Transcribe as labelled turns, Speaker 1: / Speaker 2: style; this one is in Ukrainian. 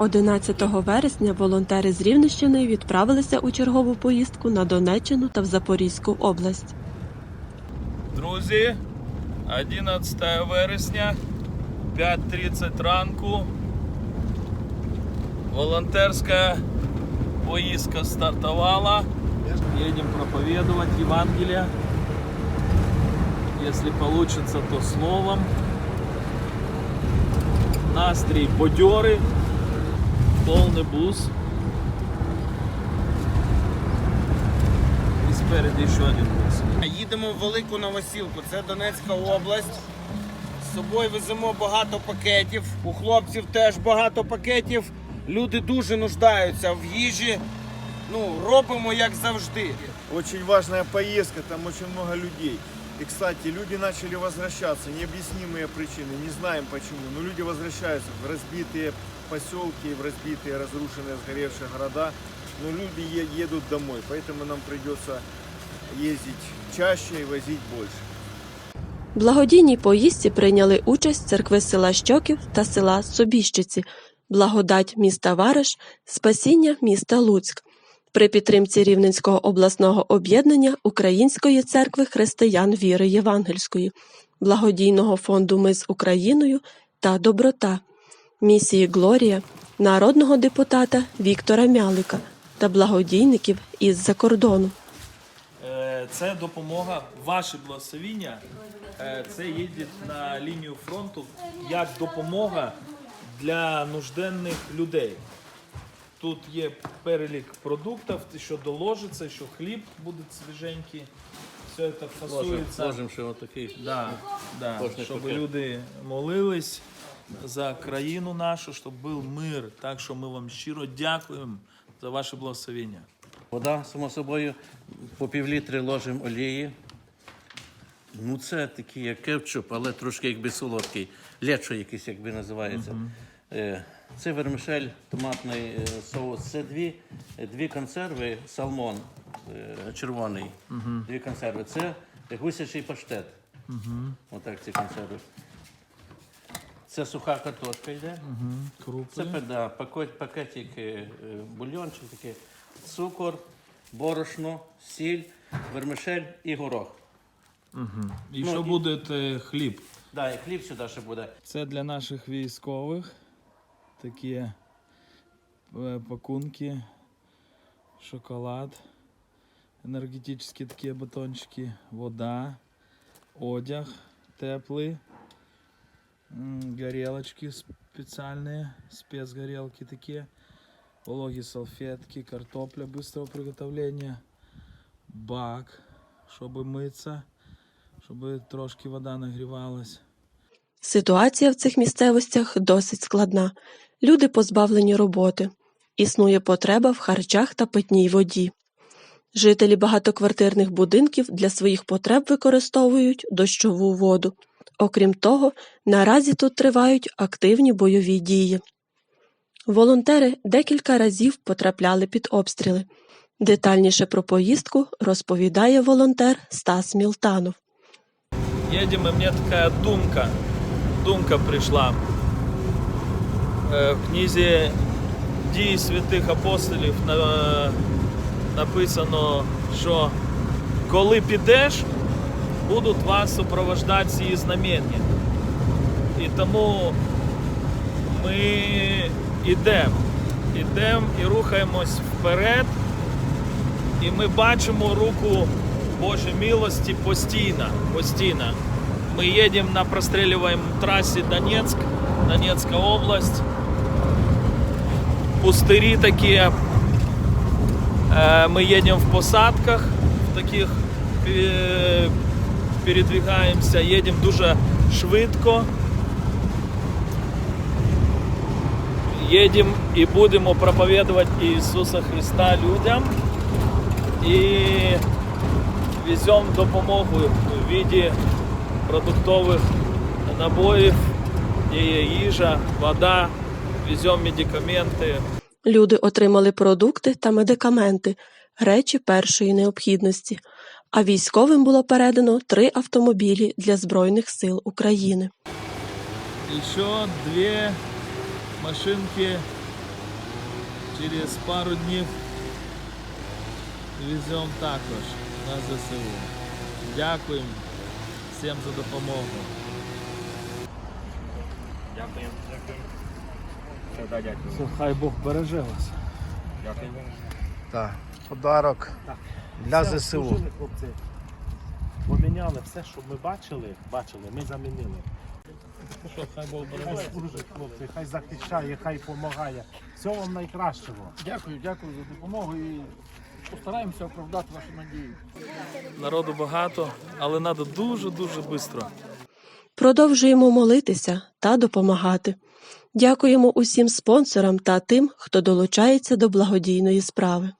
Speaker 1: 11 вересня волонтери з Рівненщини відправилися у чергову поїздку на Донеччину та в Запорізьку область.
Speaker 2: Друзі, 11 вересня, 5.30 ранку. Волонтерська поїздка стартувала. Едем проповедовать Евангелие. Если получится, то словом. Настрій бодьори, повний бус. І спереді ще один бус.
Speaker 3: Їдемо в Велику Новосілку, це Донецька область. З собою веземо багато пакетів. У хлопців теж багато пакетів. Люди дуже нуждаються в їжі. Ну, робимо як завжди.
Speaker 4: Очень важная поездка, там очень много людей. И, кстати, люди начали возвращаться, необъяснимые причины, не знаем почему, но люди возвращаются в разбитые поселки, в разбитые, разрушенные, сгоревшие города, но люди е- едут домой, поэтому нам придется ездить чаще и возить больше.
Speaker 1: В благодійній поїздці прийняли участь церкви села Щоків та села Собіщиці, благодать міста Вариш, спасіння міста Луцьк. При підтримці Рівненського обласного об'єднання Української церкви християн віри Євангельської, благодійного фонду Ми з Україною та Доброта, місії Глорія, народного депутата Віктора Мялика та благодійників із-за кордону.
Speaker 2: Е, Це допомога, ваше благословіння. е, Це їде на лінію фронту як допомога для нужденних людей. Тут є перелік продуктів, що доложиться, що хліб буде свіженький. Все це фасується.
Speaker 5: Ложим ще отакий.
Speaker 2: Да, да, щоб люди молились за країну нашу, щоб був мир. Так що ми вам щиро дякуємо за ваше благословення.
Speaker 5: Вода, само собою, по півлітри ложимо олії. Ну, це такий як кетчуп, але трошки якби солодкий. Лечо якийсь, якби називається. Е, Це вермишель, томатний е, соус. Це дві, е, дві консерви, салмон е, червоний. Дві консерви. Це гусячий паштет. Отак ці консерви. Це суха картошка йде.
Speaker 2: Крупи.
Speaker 5: Це да, пакет, пакетик е, е, бульйончик, такий, цукор, борошно, сіль, вермишель і горох.
Speaker 2: І
Speaker 5: Ну,
Speaker 2: що
Speaker 5: і-
Speaker 2: буде е, хліб?
Speaker 5: Да, і хліб сюди ще буде.
Speaker 2: Це для наших військових такі е, пакунки, шоколад, енергетичні такі батончики, вода, одяг теплий, горелочки спеціальні, спецгорелки такі, вологі салфетки, картопля быстрого приготовления, бак, щоб митися, щоб трошки вода нагрівалась.
Speaker 1: Ситуація в цих місцевостях досить складна. Люди позбавлені роботи. Існує потреба в харчах та питній воді. Жителі багатоквартирних будинків для своїх потреб використовують дощову воду. Окрім того, наразі тут тривають активні бойові дії. Волонтери декілька разів потрапляли під обстріли. Детальніше про поїздку розповідає волонтер Стас Мілтанов.
Speaker 2: едем, и мне такая думка, думка прийшла. Е, В книзі дій святих апостолів написано, що коли підеш, будуть вас супровождати ці знамення. І тому ми йдемо, йдемо і рухаємось вперед, і ми бачимо руку Божої милості постійно. постійно. Ми їдемо на прострілюваємо трасі Донецьк, Донецька область. Пустирі такі. Е, Ми їдемо в посадках, в таких е, передвигаємося, їдемо дуже швидко. Їдемо і будемо проповідувати Ісуса Христа людям. І везем допомогу в виде продуктових набоїв, де є їжа, вода, везем медикаменти.
Speaker 1: Люди отримали продукти та медикаменти, речі першої необхідності, а військовим було передано три автомобілі для Збройних сил України.
Speaker 2: Еще две машинки Через пару днів веземо також на ЗСУ. Дякуємо всім за допомогу. Дякуємо. Все, хай Бог береже вас.
Speaker 6: Так, подарок для
Speaker 7: Все
Speaker 6: ЗСУ.
Speaker 7: обслужили, хлопці. Поміняли все, що ми бачили, бачили, ми замінили.
Speaker 2: Ну що, хай Бог береже.
Speaker 7: Служить, хлопці, хай захищає, хай допомагає. Всього вам найкращого.
Speaker 8: Дякую, дякую за допомогу і постараємося оправдати ваші надії.
Speaker 2: Народу багато, але треба дуже-дуже швидко.
Speaker 1: Продовжуємо молитися та допомагати. Дякуємо усім спонсорам та тим, хто долучається до благодійної справи.